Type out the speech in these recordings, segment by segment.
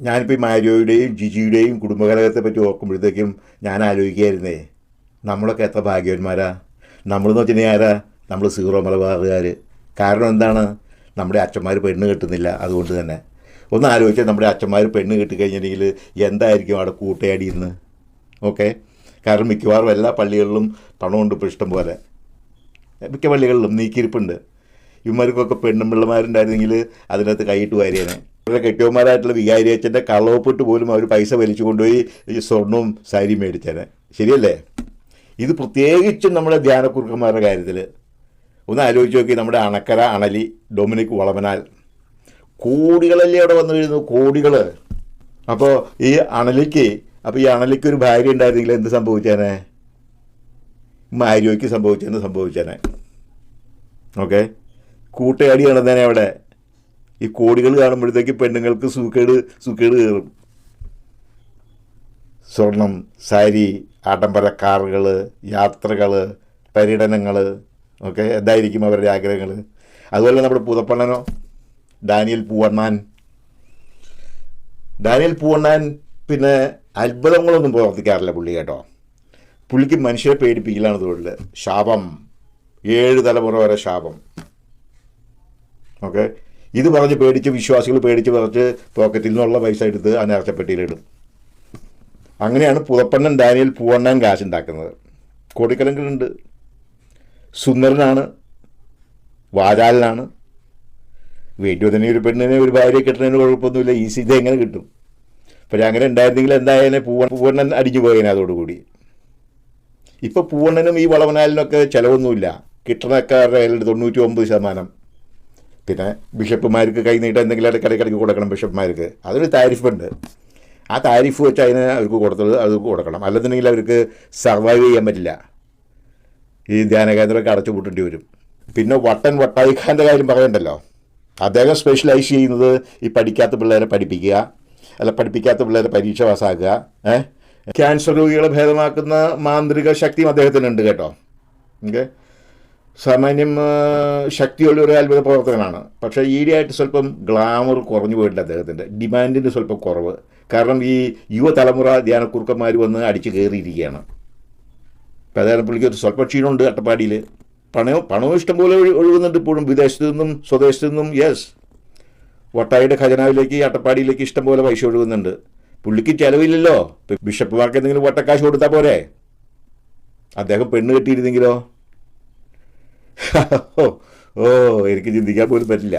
ഞാനിപ്പോൾ ഈ മാരിയോയുടെയും ജിജിയുടെയും കുടുംബകലകത്തെ പറ്റി ഓർക്കുമ്പോഴത്തേക്കും ഞാൻ ആലോചിക്കുകയായിരുന്നേ നമ്മളൊക്കെ എത്ര ഭാഗ്യവന്മാരാ? നമ്മളെന്ന് വെച്ചിട്ടുണ്ടെങ്കിൽ ആരാ? നമ്മൾ സീറോ മലബാറുകാർ കാരണം എന്താണ്? നമ്മുടെ അച്ഛന്മാർ പെണ്ണ് കെട്ടുന്നില്ല അതുകൊണ്ട് തന്നെ. ഒന്ന് ആലോചിച്ചാൽ നമ്മുടെ അച്ഛന്മാർ പെണ്ണ് കെട്ടിക്കഴിഞ്ഞിട്ടുണ്ടെങ്കിൽ എന്തായിരിക്കും അവിടെ കൂട്ടയാടി ഇന്ന്? ഓക്കെ? കാരണം മിക്കവാറും എല്ലാ പള്ളികളിലും പണമുണ്ട് ഇപ്പോൾ ഇഷ്ടം പോലെ. മിക്ക പള്ളികളിലും നീക്കിയിരിപ്പുണ്ട്. ഇവന്മാർക്കൊക്കെ പെണ്ണും പിള്ളമാരുണ്ടായിരുന്നെങ്കിൽ അതിനകത്ത് കൈയിട്ട് വാരിയേനെ. ഇവരുടെ കെട്ടിയവന്മാരായിട്ടുള്ള വികാരി അച്ഛന്റെ കള്ളവപ്പിട്ട് പോലും അവർ പൈസ വലിച്ചു കൊണ്ടുപോയി ഈ സ്വർണവും സാരിയും മേടിച്ചേനെ. ശരിയല്ലേ? ഇത് പ്രത്യേകിച്ചും നമ്മുടെ ധ്യാനക്കുറുക്കന്മാരുടെ കാര്യത്തിൽ ഒന്ന് ആലോചിച്ച് നോക്കി നമ്മുടെ അണക്കര അണലി ഡൊമിനിക് വളമനാൽ കോടികളല്ലേ അവിടെ വന്നു വീഴുന്നു കോടികൾ അപ്പോൾ ഈ അണലിക്ക് അപ്പോൾ ഈ അണലിക്ക് ഒരു ഭാര്യ ഉണ്ടായിരുന്നെങ്കിൽ എന്ത് സംഭവിച്ചേനെ? മാരിയോയ്ക്ക് സംഭവിച്ചെന്ന് സംഭവിച്ചേനെ. ഓക്കെ? കൂട്ടയാടി നടന്നേനെ അവിടെ. ഈ കോടികൾ കാണുമ്പോഴത്തേക്ക് പെണ്ണുങ്ങൾക്ക് സൂക്കേട് സൂക്കേട് കയറും. സ്വർണം സാരി ആഡംബര കാറുകൾ യാത്രകൾ പര്യടനങ്ങൾ ഒക്കെ എന്തായിരിക്കും അവരുടെ ആഗ്രഹങ്ങൾ അതുപോലെ നമ്മുടെ പുതപ്പണ്ണനോ ഡാനിയൽ പൂവണ്ണാൻ. ഡാനിയൽ പൂവണ്ണാൻ പിന്നെ അത്ഭുതങ്ങളൊന്നും പ്രവർത്തിക്കാറില്ല പുള്ളി കേട്ടോ. പുള്ളിക്ക് മനുഷ്യരെ പേടിപ്പിക്കലാണ് തൊഴിൽ ശാപം. ഏഴ് തലമുറ വരെ ശാപം. ഓക്കെ? ഇത് പറഞ്ഞ് പേടിച്ച് വിശ്വാസികൾ പേടിച്ച് പറഞ്ഞ് പോക്കറ്റിൽ നിന്നുള്ള പൈസ എടുത്ത് അനാർച്ചപ്പെട്ടിയിലിടും നേർച്ചപ്പെട്ടിയിലിടും. അങ്ങനെയാണ് പുതപ്പണ്ണൻ ഡാനിയൽ പൂവണ്ണൻ കാശുണ്ടാക്കുന്നത് കോടിക്കലങ്കിലുണ്ട് സുന്ദരനാണ്. വാചാലനാണ്. വീട്ടിൽ തന്നെ ഒരു പെണ്ണിനെ ഒരു ഭാര്യയെ കിട്ടുന്നതിന് കുഴപ്പമൊന്നുമില്ല. ഈസി ഇത് എങ്ങനെ കിട്ടും? പക്ഷേ അങ്ങനെ ഉണ്ടായിരുന്നെങ്കിൽ എന്തായാലും പൂവ പൂവണ്ണൻ അടിഞ്ഞു പോയേനെ അതോടുകൂടി. ഇപ്പോൾ പൂവണ്ണനും ഈ വളവനാലിനൊക്കെ ചിലവൊന്നുമില്ല. കിട്ടണക്കാരുടെ കയ്യിൽ തൊണ്ണൂറ്റി ഒമ്പത് ശതമാനം. പിന്നെ ബിഷപ്പുമാർക്ക് കൈ നീട്ടം എന്തെങ്കിലും ഇടയ്ക്കിടയ്ക്ക് കൊടുക്കണം ബിഷപ്പുമാർക്ക്. അതൊരു താരിഫുണ്ട്. ആ താരിഫ് വെച്ച് അതിന് അവർക്ക് കൊടുത്തത് അത് കൊടുക്കണം. അല്ലെന്നുണ്ടെങ്കിൽ അവർക്ക് സർവൈവ് ചെയ്യാൻ പറ്റില്ല. ഈ ധ്യാന കേന്ദ്രമൊക്കെ അടച്ചു പൂട്ടേണ്ടി വരും. പിന്നെ വട്ടൻ വട്ടായിഖാന്റെ കാര്യം പറയണ്ടല്ലോ. അദ്ദേഹം സ്പെഷ്യലൈസ് ചെയ്യുന്നത് ഈ പഠിക്കാത്ത പിള്ളേരെ പഠിപ്പിക്കുക അല്ല പഠിപ്പിക്കാത്ത പിള്ളേരെ പരീക്ഷ പാസ്സാക്കുക ഏഹ് ക്യാൻസർ രോഗികളെ ഭേദമാക്കുന്ന മാന്ത്രിക ശക്തിയും അദ്ദേഹത്തിനുണ്ട് കേട്ടോ. ഓക്കെ? സാമാന്യം ശക്തിയുള്ള ഒരു അത്ഭുത പ്രവർത്തകനാണ്. പക്ഷേ ഈയിടെയായിട്ട് സ്വല്പം ഗ്ലാമർ കുറഞ്ഞു പോയിട്ടുണ്ട് അദ്ദേഹത്തിന്റെ. ഡിമാൻഡിന്റെ സ്വല്പം കുറവ്. കാരണം ഈ യുവതലമുറ ധ്യാനക്കുറുക്കന്മാർ വന്ന് അടിച്ചു കയറിയിരിക്കുകയാണ്. അപ്പോൾ അതായത് പുള്ളിക്ക് ഒരു സ്വല്പ ക്ഷീണമുണ്ട് അട്ടപ്പാടിയിൽ പണവും പണവും ഇഷ്ടംപോലെ ഒഴു ഒഴുകുന്നുണ്ട് ഇപ്പോഴും. വിദേശത്തു നിന്നും സ്വദേശത്തു നിന്നും യെസ്. വട്ടായിയുടെ ഖജനാവിലേക്ക് അട്ടപ്പാടിയിലേക്ക് ഇഷ്ടംപോലെ പൈസ ഒഴുകുന്നുണ്ട്. പുള്ളിക്ക് ചിലവില്ലല്ലോ. ഇപ്പം ബിഷപ്പുമാർക്ക് എന്തെങ്കിലും വട്ടക്കാശ് കൊടുത്താൽ പോരെ? അദ്ദേഹം പെണ്ണ് കെട്ടിയിരുന്നെങ്കിലോ? ഓ എനിക്ക് ചിന്തിക്കാൻ പോലും പറ്റില്ല.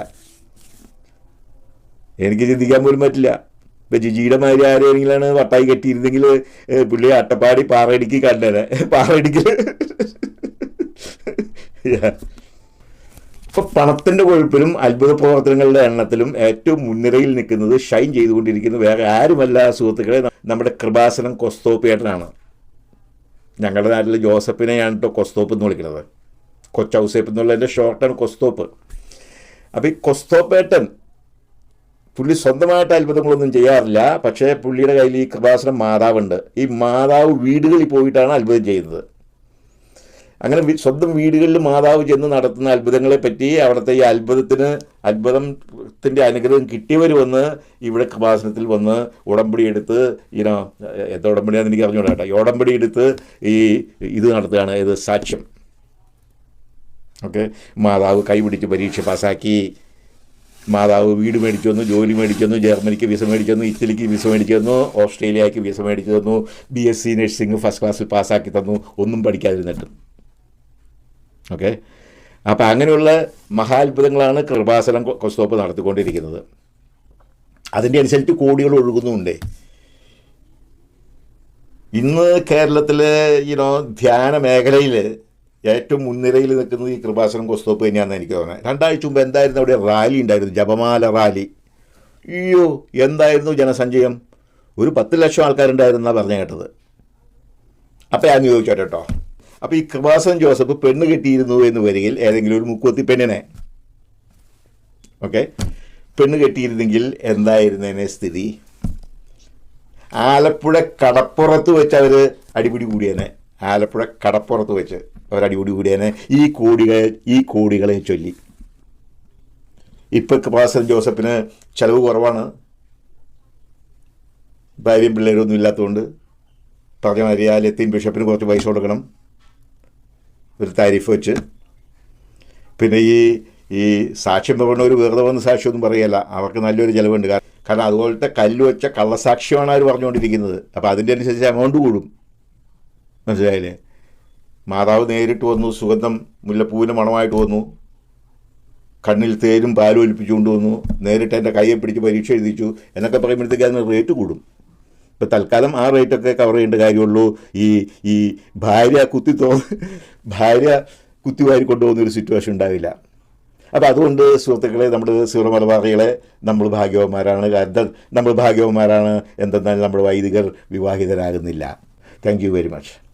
എനിക്ക് ചിന്തിക്കാൻ പോലും പറ്റില്ല. ഇപ്പം ജിജിയുടെ മാതിരി ആരെങ്കിലാണ് വട്ടായി കെട്ടിയിരുന്നെങ്കിൽ പുള്ളി അട്ടപ്പാടി പാറയിടിക്ക് കണ്ടേനെ. പാറയിടിക്ക്. ഇപ്പൊ പണത്തിന്റെ കൊഴുപ്പിലും അത്ഭുത പ്രവർത്തനങ്ങളുടെ എണ്ണത്തിലും ഏറ്റവും മുൻനിരയിൽ നിൽക്കുന്നത് ഷൈൻ ചെയ്തുകൊണ്ടിരിക്കുന്നത് വേറെ ആരുമല്ല സുഹൃത്തുക്കളെ നമ്മുടെ കൃപാസനം കൊസ്തോപ്പേട്ടനാണ് ഞങ്ങളുടെ നാട്ടിൽ ജോസഫിനെയാണ് കേട്ടോ കൊസ്തോപ്പ് എന്ന് വിളിക്കുന്നത്. കൊച്ചൗസേപ്പ് എന്നുള്ളതിന്റെ ഷോർട്ടാണ് കൊസ്തോപ്പ്. അപ്പോൾ ഈ കൊസ്തോപ്പേട്ടൻ പുള്ളി സ്വന്തമായിട്ട് അത്ഭുതങ്ങളൊന്നും ചെയ്യാറില്ല. പക്ഷേ പുള്ളിയുടെ കയ്യിൽ ഈ കൃപാസനം മാതാവുണ്ട്. ഈ മാതാവ് വീടുകളിൽ പോയിട്ടാണ് അത്ഭുതം ചെയ്യുന്നത്. അങ്ങനെ സ്വന്തം വീടുകളിൽ മാതാവ് ചെന്ന് നടത്തുന്ന അത്ഭുതങ്ങളെ പറ്റി അവിടുത്തെ ഈ അത്ഭുതത്തിന് അത്ഭുതത്തിന്റെ അനുഗ്രഹം കിട്ടിയവർ വന്ന് ഇവിടെ കൃപാസനത്തിൽ വന്ന് ഉടമ്പടി എടുത്ത് ഇനോ എത്ര ഉടമ്പടിയാണെന്ന് എനിക്ക് അറിഞ്ഞൂടാ കേട്ടോ. ഈ ഉടമ്പടി എടുത്ത് ഈ ഇത് നടത്തുകയാണ്. ഇത് സാക്ഷ്യം. ഓക്കെ? മാതാവ് കൈപിടിച്ച് പരീക്ഷ പാസ്സാക്കി. മാതാവ് വീട് മേടിച്ചു തന്നു ജോലി മേടിച്ചു തന്നു ജർമ്മനിക്ക് വിസ മേടിച്ചു തന്നു ഇറ്റലിക്ക് വിസ മേടിച്ചു തന്നു ഓസ്ട്രേലിയക്ക് വിസ മേടിച്ചു തന്നു B S C nursing first ക്ലാസ്സിൽ പാസ്സാക്കി തന്നു ഒന്നും പഠിക്കാതിരുന്നിട്ട്. ഓക്കെ? അപ്പോൾ അങ്ങനെയുള്ള മഹാത്ഭുതങ്ങളാണ് കൃപാസനം കൊസ്തോപ്പ് നടത്തിക്കൊണ്ടിരിക്കുന്നത്. അതിന്റെ അനുസരിച്ച് കോടികൾ ഒഴുകുന്നുമുണ്ട് ഇന്ന് കേരളത്തിലെ യുനോ ധ്യാന മേഖലയിൽ ഏറ്റവും മുൻനിരയിൽ നിൽക്കുന്നത് ഈ കൃപാസനം കൊസ്തോപ്പ് തന്നെയാണെന്ന് എനിക്ക് തോന്നുന്നത്. രണ്ടാഴ്ച മുമ്പ് എന്തായിരുന്നു അവിടെ റാലി ഉണ്ടായിരുന്നു ജപമാല റാലി. അയ്യോ എന്തായിരുന്നു ജനസഞ്ചയം? ഒരു പത്ത് ലക്ഷം ആൾക്കാരുണ്ടായിരുന്നാണ് പറഞ്ഞു കേട്ടത്. അപ്പം ഞാൻ ചോദിച്ചോട്ടെ കേട്ടോ. അപ്പോൾ ഈ കൃപാസൻ ജോസഫ് പെണ്ണ് കെട്ടിയിരുന്നു എന്ന് വരികിൽ ഏതെങ്കിലും ഒരു മുക്കുവത്തി പെണ്ണിനെ. ഓക്കെ. പെണ്ണ് കെട്ടിയിരുന്നെങ്കിൽ എന്തായിരുന്നതിനെ സ്ഥിതി? ആലപ്പുഴ കടപ്പുറത്ത് വെച്ച് അവർ അടിപിടി കൂടിയേനെ. ആലപ്പുഴ കടപ്പുറത്ത് വെച്ച് അവർ കൂടി കൂടിയേനെ ഈ കോടികൾ ഈ കോടികളെ ചൊല്ലി. ഇപ്പോൾ കൃപാസൻ ജോസഫിന് ചെലവ് കുറവാണ്. ഭാര്യയും പിള്ളേരും ഒന്നും ഇല്ലാത്തതുകൊണ്ട് പറഞ്ഞ മാതിരി ബിഷപ്പിന് കുറച്ച് പൈസ കൊടുക്കണം. ഒരു താരിഫ് വെച്ച്. പിന്നെ ഈ ഈ സാക്ഷ്യം പറഞ്ഞവർ വെറുതെ വന്ന് സാക്ഷ്യമൊന്നും പറയല്ല. അവർക്ക് നല്ലൊരു ചിലവുണ്ട്. കാരണം അതുപോലത്തെ കല്ല് വെച്ച കള്ളസാക്ഷ്യമാണ് അവർ പറഞ്ഞുകൊണ്ടിരിക്കുന്നത്. അപ്പോൾ അതിന്റെ അനുസരിച്ച് എമൗണ്ട് കൂടും. മനസ്സിലായില്ലേ? മാതാവ് നേരിട്ട് വന്നു സുഗന്ധം മുല്ലപ്പൂവിന് മണമായിട്ട് വന്നു. കണ്ണിൽ തേരും പാലും ഒലിപ്പിച്ചുകൊണ്ട് വന്നു. നേരിട്ട് എന്റെ കയ്യെ പിടിച്ച് പരീക്ഷ എഴുതിച്ചു. എന്നൊക്കെ പറയുമ്പോഴത്തേക്ക് അതിന് റേറ്റ് കൂടും. ഇപ്പം തൽക്കാലം ആ റേറ്റൊക്കെ കവർ ചെയ്യേണ്ട കാര്യമുള്ളൂ. ഈ ഈ ഭാര്യ കുത്തി തോ ഭാര്യ കുത്തിവാരി കൊണ്ടുപോകുന്ന ഒരു സിറ്റുവേഷൻ ഉണ്ടാവില്ല. അപ്പോൾ അതുകൊണ്ട് സുഹൃത്തുക്കളെ നമ്മൾ സീറോ മലബാറികളെ നമ്മൾ ഭാഗ്യവന്മാരാണ്. കാരണം നമ്മൾ ഭാഗ്യവന്മാരാണ്. എന്തെന്നാൽ നമ്മൾ വൈദികർ വിവാഹിതരാകുന്നില്ല. Thank very much